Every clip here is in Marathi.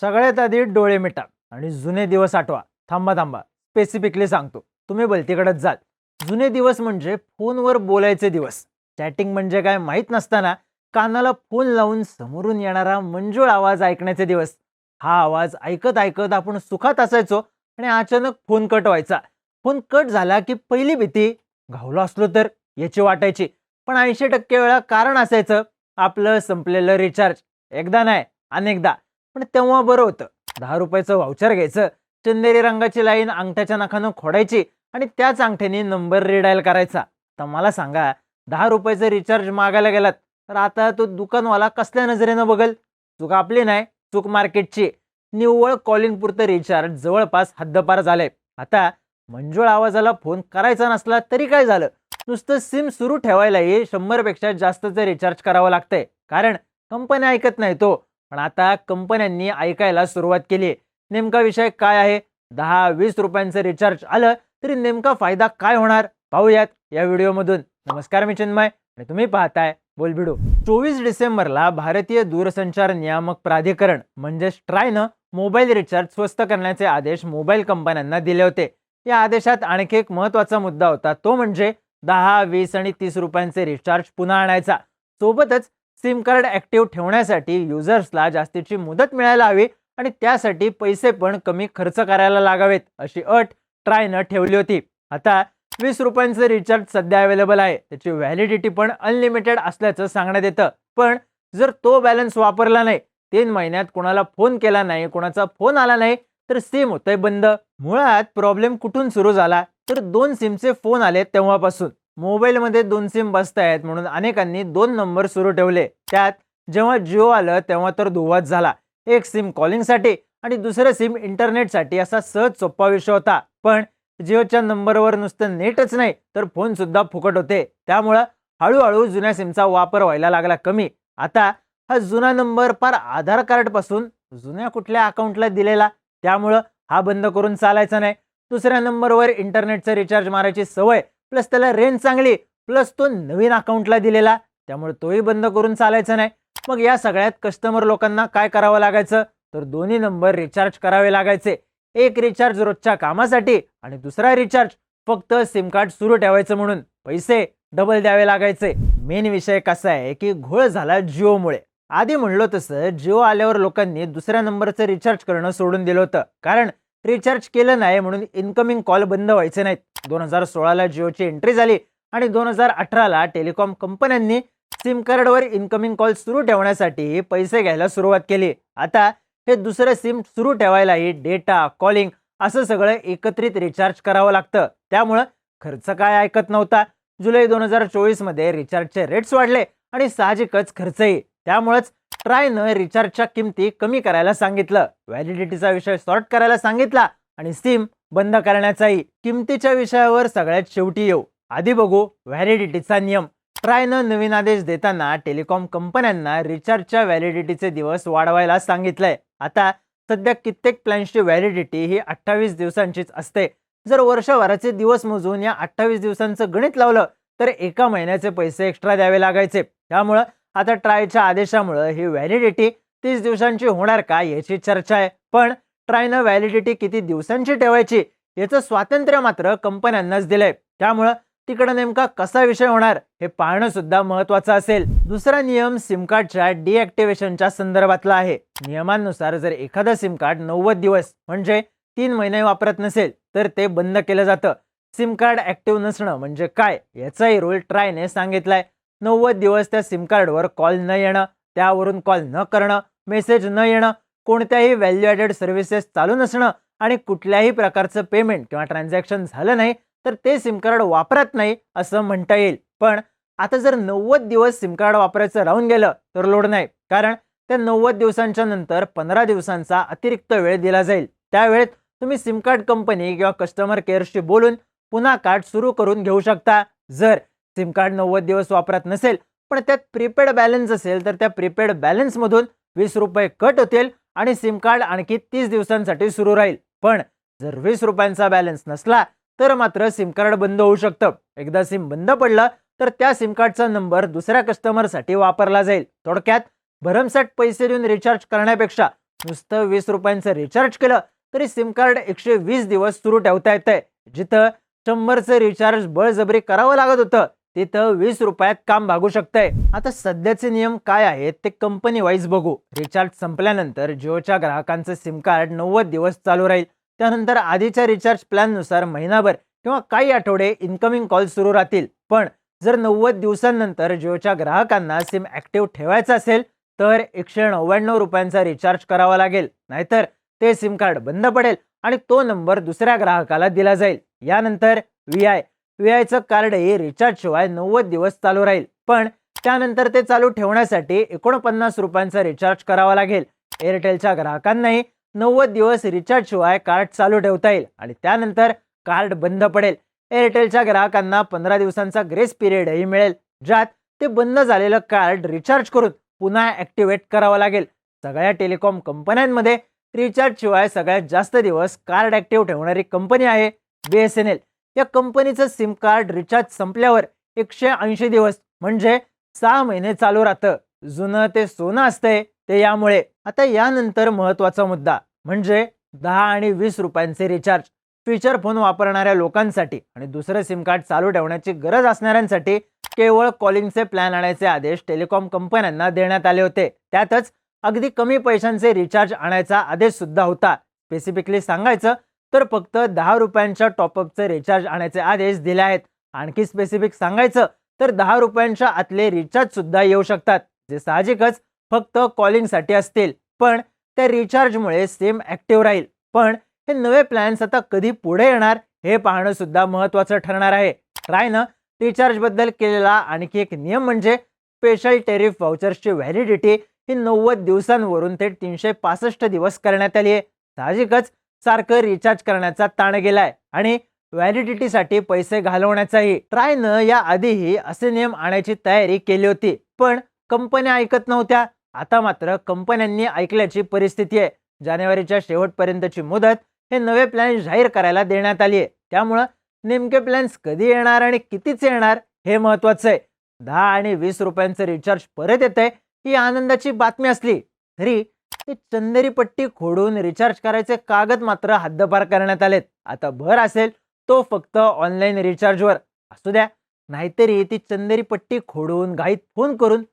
सगळ्यात आधी डोळे मिटा आणि जुने दिवस आठवा. थांबा थांबा. स्पेसिफिकली सांगतो. तुम्ही बोलतीकडेच जाल. जुने दिवस म्हणजे फोनवर बोलायचे दिवस. चॅटिंग म्हणजे काय माहीत नसताना कानाला फोन लावून समोरून येणारा मंजूळ आवाज ऐकण्याचे दिवस. हा आवाज ऐकत ऐकत आपण सुखात असायचो आणि अचानक फोन कट व्हायचा. फोन कट झाला की पहिली भीती घावलो असलो तर याची वाटायची. पण ऐंशी टक्के वेळा कारण असायचं. आपलं संपलेलं रिचार्ज एकदा नाही अनेकदा. पण तेव्हा बरं होतं. दहा रुपयाचं व्हाउचर घ्यायचं चंदेरी रंगाची लाईन अंगठ्याच्या नाकानं खोडायची आणि त्याच अंगठ्याने नंबर रिडायल करायचा. तर मला सांगा दहा रुपयाचं रिचार्ज मागायला गेलात तर आता तो दुकानवाला कसल्या नजरेनं बघल? चूक आपली नाही चूक मार्केटची. निव्वळ कॉलिंग पुरतं रिचार्ज जवळपास हद्दपार झालंय. आता मंजूळ आवाजाला फोन करायचा नसला तरी काय झालं? नुसतं सिम सुरू ठेवायलाही शंभरपेक्षा जास्तचं रिचार्ज करावं लागतंय. कारण कंपनी ऐकत नाही तो. पण आता कंपन्यांनी ऐकायला सुरुवात केली. नेमका विषय काय आहे? दहा वीस रुपयांचं रिचार्ज आलं तरी नेमका फायदा काय होणार? पाहूयात या व्हिडिओमधून. नमस्कार मी चिन्मय आणि तुम्ही पाहताय बोलबिडू. चोवीस डिसेंबरला भारतीय दूरसंचार नियामक प्राधिकरण म्हणजेच ट्रायनं मोबाईल रिचार्ज स्वस्त करण्याचे आदेश मोबाईल कंपन्यांना दिले होते. या आदेशात आणखी एक महत्त्वाचा मुद्दा होता. तो म्हणजे दहा वीस आणि तीस रुपयांचे रिचार्ज पुन्हा आणायचा. सोबतच सिम कार्ड ऍक्टिव्ह ठेवण्यासाठी युजर्सला जास्तीची मुदत मिळायला हवी आणि त्यासाठी पैसे पण कमी खर्च करायला लागावेत अशी अट ट्रायनं ठेवली होती. आता वीस रुपयांचं रिचार्ज सध्या अवेलेबल आहे. त्याची व्हॅलिडिटी पण अनलिमिटेड असल्याचं सांगण्यात येतं. पण जर तो बॅलन्स वापरला नाही तीन महिन्यात कोणाला फोन केला नाही कोणाचा फोन आला नाही तर सिम होतंय बंद. मुळात प्रॉब्लेम कुठून सुरू झाला? तर दोन सिमचे फोन आले तेव्हापासून. मोबाईलमध्ये दोन सिम बसतायत म्हणून अनेकांनी दोन नंबर सुरू ठेवले. त्यात जेव्हा जिओ आलं तेव्हा तर दुवाद झाला. एक सिम कॉलिंगसाठी आणि दुसरं सिम इंटरनेटसाठी असा सहज सोपा विषय होता. पण जिओच्या नंबरवर नुसतं नेटच नाही तर फोन सुद्धा फुकट होते. त्यामुळं हळूहळू जुन्या सिमचा वापर व्हायला लागला कमी. आता हा जुना नंबर पार आधार कार्डपासून जुन्या कुठल्या अकाउंटला दिलेला त्यामुळं हा बंद करून चालायचा नाही. दुसऱ्या नंबरवर इंटरनेटचा रिचार्ज मारायची सवय प्लस त्याला रेंज चांगली प्लस तो नवीन अकाउंटला दिलेला त्यामुळे तोही बंद करून चालायचा नाही. मग या सगळ्यात कस्टमर लोकांना काय करावं लागायचं? तर दोन्ही नंबर रिचार्ज करावे लागायचे. एक रिचार्ज रोजच्या कामासाठी आणि दुसरा रिचार्ज फक्त सिम कार्ड सुरू ठेवायचं म्हणून. पैसे डबल द्यावे लागायचे. मेन विषय कसा आहे की घोळ झाला जिओमुळे. आधी म्हणलो तसं जिओ आल्यावर लोकांनी दुसऱ्या नंबरचं रिचार्ज करणं सोडून दिलं होतं. कारण रिचार्ज केलं नाही म्हणून इन्कमिंग कॉल बंद व्हायचे नाहीत. दोन हजार सोळाला जिओची एंट्री झाली आणि दोन हजार अठराला टेलिकॉम कंपन्यांनी सिम कार्डवर इन्कमिंग कॉल सुरू ठेवण्यासाठी पैसे घ्यायला सुरुवात केली. आता हे दुसरं सिम सुरू ठेवायलाही डेटा कॉलिंग असं सगळं एकत्रित रिचार्ज करावं लागतं. त्यामुळं खर्च काय ऐकत नव्हता. जुलै दोन हजार चोवीसमध्ये रिचार्जचे रेट्स वाढले आणि साहजिकच खर्चही. त्यामुळंच ट्रायनं रिचार्जच्या किमती कमी करायला सांगितलं. व्हॅलिडिटीचा विषय सॉर्ट करायला सांगितला आणि सिम बंद करण्याचाही किमतीच्या विषयावर सगळ्यात शेवटी येऊ. आधी बघू व्हॅलिडिटीचा नियम. ट्रायनं नवीन आदेश देताना टेलिकॉम कंपन्यांना रिचार्जच्या व्हॅलिडिटीचे दिवस वाढवायला सांगितलंय. आता सध्या कित्येक प्लॅन्सची व्हॅलिडिटी ही अठ्ठावीस दिवसांचीच असते. जर वर्षभराचे दिवस मोजून या अठ्ठावीस दिवसांचं गणित लावलं तर एका महिन्याचे पैसे एक्स्ट्रा द्यावे लागायचे. त्यामुळं आता ट्रायच्या आदेशामुळं ही व्हॅलिडिटी तीस दिवसांची होणार का याची चर्चा आहे. पण ट्रायनं व्हॅलिडिटी किती दिवसांची ठेवायची याचं स्वातंत्र्य मात्र कंपन्यांनाच दिलंय. त्यामुळं तिकडं नेमका कसा विषय होणार हे पाहणं सुद्धा महत्वाचं असेल. दुसरा नियम सिम कार्डच्या डिॲक्टिव्हेशनच्या संदर्भातला आहे. नियमांनुसार जर एखादं सिम कार्ड नव्वद दिवस म्हणजे तीन महिने वापरत नसेल तर ते बंद केलं जातं. सिम कार्ड ऍक्टिव्ह नसणं म्हणजे काय याचाही रूल ट्रायने सांगितलाय. नव्वद दिवस त्या सिम कार्डवर कॉल न येणं त्यावरून कॉल न करणं मेसेज न येणं कोणत्याही व्हॅल्यू ॲडेड सर्व्हिसेस चालू नसणं आणि कुठल्याही प्रकारचं पेमेंट किंवा ट्रान्झॅक्शन झालं नाही तर ते सिम कार्ड वापरत नाही असं म्हणता येईल. पण आता जर नव्वद दिवस सिम कार्ड वापरायचं राहून गेलं तर लोड नाही. कारण त्या नव्वद दिवसांच्या नंतर पंधरा दिवसांचा अतिरिक्त वेळ दिला जाईल. त्यावेळेत तुम्ही सिम कार्ड कंपनी किंवा कस्टमर केअरशी बोलून पुन्हा कार्ड सुरू करून घेऊ शकता. जर सिम कार्ड नव्वद दिवस वापरत नसेल पण त्यात प्रीपेड बॅलन्स असेल तर त्या प्रीपेड बॅलन्समधून वीस रुपये कट होतील आणि सिम कार्ड आणखी तीस दिवसांसाठी सुरू राहील. पण जर वीस रुपयांचा बॅलन्स नसला तर मात्र सिम कार्ड बंद होऊ शकतं. एकदा सिम बंद पडलं तर त्या सिम कार्डचा नंबर दुसऱ्या कस्टमरसाठी वापरला जाईल. थोडक्यात भरमसाठ पैसे देऊन रिचार्ज करण्यापेक्षा नुसतं वीस रुपयांचं रिचार्ज केलं तरी सिम कार्ड एकशे वीस दिवस सुरू ठेवता येतंय. जिथं शंभरचं रिचार्ज बळजबरी करावं लागत होतं तिथं वीस रुपयात काम भागू शकतंय. आता सध्याचे नियम काय आहेत ते कंपनी वाईज बघू. रिचार्ज संपल्यानंतर जिओच्या ग्राहकांचं सिम कार्ड नव्वद दिवस चालू राहील. त्यानंतर आधीच्या रिचार्ज प्लॅननुसार महिनाभर किंवा काही आठवडे इन्कमिंग कॉल सुरू राहतील. पण जर नव्वद दिवसांनंतर जिओच्या ग्राहकांना सिम ऍक्टिव्ह ठेवायचं असेल तर एकशे नव्याण्णव रुपयांचा रिचार्ज करावा लागेल. नाहीतर ते सिम कार्ड बंद पडेल आणि तो नंबर दुसऱ्या ग्राहकाला दिला जाईल. यानंतर व्ही आय व्ही आयचं कार्डही रिचार्ज शिवाय नव्वद दिवस चालू राहील. पण त्यानंतर ते चालू ठेवण्यासाठी एकोणपन्नास रुपयांचा रिचार्ज करावा लागेल. एअरटेलच्या ग्राहकांनाही नव्वद दिवस रिचार्ज शिवाय कार्ड चालू ठेवता येईल आणि त्यानंतर कार्ड बंद पडेल. एअरटेलच्या ग्राहकांना पंधरा दिवसांचा ग्रेस पिरियडही मिळेल ज्यात ते बंद झालेलं कार्ड रिचार्ज करून पुन्हा ॲक्टिवेट करावं लागेल. सगळ्या टेलिकॉम कंपन्यांमध्ये रिचार्ज शिवाय सगळ्यात जास्त दिवस कार्ड ॲक्टिव्ह ठेवणारी कंपनी आहे बी एस एन एल या कंपनीचं सिम कार्ड रिचार्ज संपल्यावर एकशे ऐंशी दिवस म्हणजे सहा महिने चालू राहतं. जुनं ते सोनं असतंय ते यामुळे. आता यानंतर महत्त्वाचा मुद्दा म्हणजे दहा आणि वीस रुपयांचे रिचार्ज. फीचर फोन वापरणाऱ्या लोकांसाठी आणि दुसरं सिम कार्ड चालू ठेवण्याची गरज असणाऱ्यांसाठी केवळ कॉलिंगचे प्लॅन आणायचे आदेश टेलिकॉम कंपन्यांना देण्यात आले होते. त्यातच अगदी कमी पैशांचे रिचार्ज आणायचा आदेश सुद्धा होता. स्पेसिफिकली सांगायचं तर फक्त दहा रुपयांच्या टॉपअपचे रिचार्ज आणायचे आदेश दिले आहेत. आणखी स्पेसिफिक सांगायचं तर दहा रुपयांच्या आतले रिचार्ज सुद्धा येऊ शकतात जे साहजिकच फक्त कॉलिंगसाठी असतील. पण त्या रिचार्जमुळे सिम ऍक्टिव्ह राहील. पण हे नवे प्लॅन्स आता कधी पुढे येणार हे पाहणं सुद्धा महत्वाचं ठरणार आहे. ट्रायनं ना रिचार्जबद्दल केलेला आणखी एक नियम म्हणजे स्पेशल टेरिफ व्हाउचर्सची व्हॅलिडिटी ही नव्वद दिवसांवरून ते तीनशे पासष्ट दिवस करण्यात आली आहे. साहजिकच सारखं रिचार्ज करण्याचा ताण गेलाय. आणि व्हॅलिडिटीसाठी पैसे घालवण्याचाही. ट्रायनं या आधीही असे नियम आणायची तयारी केली होती. पण कंपन्या ऐकत नव्हत्या. आता मात्र कंपन्यांनी ऐकल्याची परिस्थिती आहे. जानेवारीच्या शेवटपर्यंतची मुदत हे नवे प्लॅन जाहीर करायला देण्यात आली आहे. त्यामुळं नेमके प्लॅन्स कधी येणार आणि कितीच येणार हे महत्वाचं आहे. दहा आणि वीस रुपयांचं रिचार्ज परत येत आहे ही आनंदाची बातमी असली तरी ते चंदेरी पट्टी खोडून रिचार्ज करायचे कागद मात्र हद्दपार करण्यात आलेत. आता भर असेल तो फक्त ऑनलाईन रिचार्जवर असू द्या नाहीतरी ती चंदेरी पट्टी खोडून घाईत फोन करून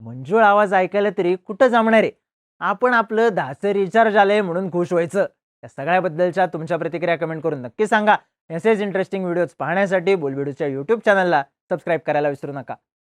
मंजूळ आवाज ऐकायला तरी कुठं जमणार आहे? आपण आपलं दहाचं रिचार्ज आलंय म्हणून खुश व्हायचं. या सगळ्याबद्दलच्या तुमच्या प्रतिक्रिया कमेंट करून नक्की सांगा. असेच इंटरेस्टिंग व्हिडिओज पाहण्यासाठी बोलबिडूच्या यूट्यूब चॅनलला सबस्क्राईब करायला विसरू नका.